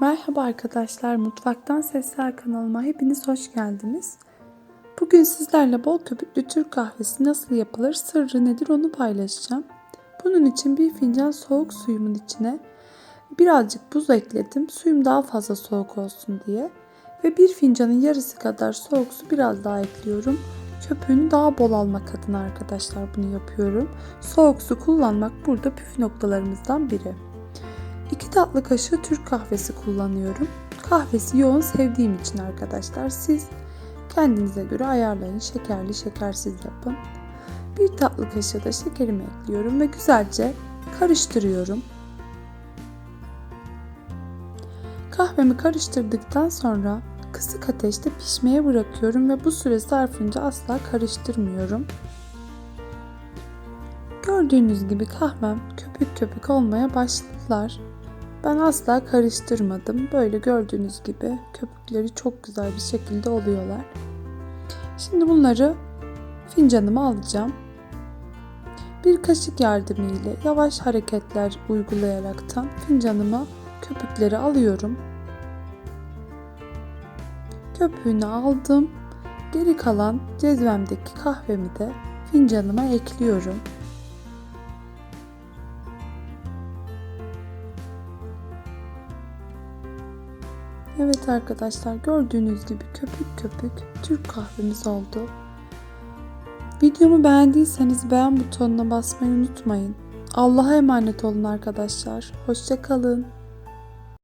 Merhaba arkadaşlar, Mutfaktan Sesler kanalıma hepiniz hoş geldiniz. Bugün sizlerle bol köpüklü Türk kahvesi nasıl yapılır, sırrı nedir onu paylaşacağım. Bunun için bir fincan soğuk suyumun içine birazcık buz ekledim. Suyum daha fazla soğuk olsun diye. Ve bir fincanın yarısı kadar soğuk su biraz daha ekliyorum. Köpüğünü daha bol almak adına arkadaşlar bunu yapıyorum. Soğuk su kullanmak burada püf noktalarımızdan biri. 2 tatlı kaşığı Türk kahvesi kullanıyorum. Kahvesi yoğun sevdiğim için arkadaşlar siz kendinize göre ayarlayın. Şekerli şekersiz yapın. 1 tatlı kaşığı da şekerimi ekliyorum ve güzelce karıştırıyorum. Kahvemi karıştırdıktan sonra kısık ateşte pişmeye bırakıyorum ve bu süre zarfınca asla karıştırmıyorum. Gördüğünüz gibi kahvem köpük köpük olmaya başladılar. Ben asla karıştırmadım. Böyle gördüğünüz gibi köpükleri çok güzel bir şekilde oluyorlar. Şimdi bunları fincanıma alacağım. Bir kaşık yardımıyla yavaş hareketler uygulayaraktan fincanıma köpükleri alıyorum. Köpüğünü aldım. Geri kalan cezvemdeki kahvemi de fincanıma ekliyorum. Evet arkadaşlar gördüğünüz gibi köpük köpük Türk kahvemiz oldu. Videomu beğendiyseniz beğen butonuna basmayı unutmayın. Allah'a emanet olun arkadaşlar. Hoşçakalın.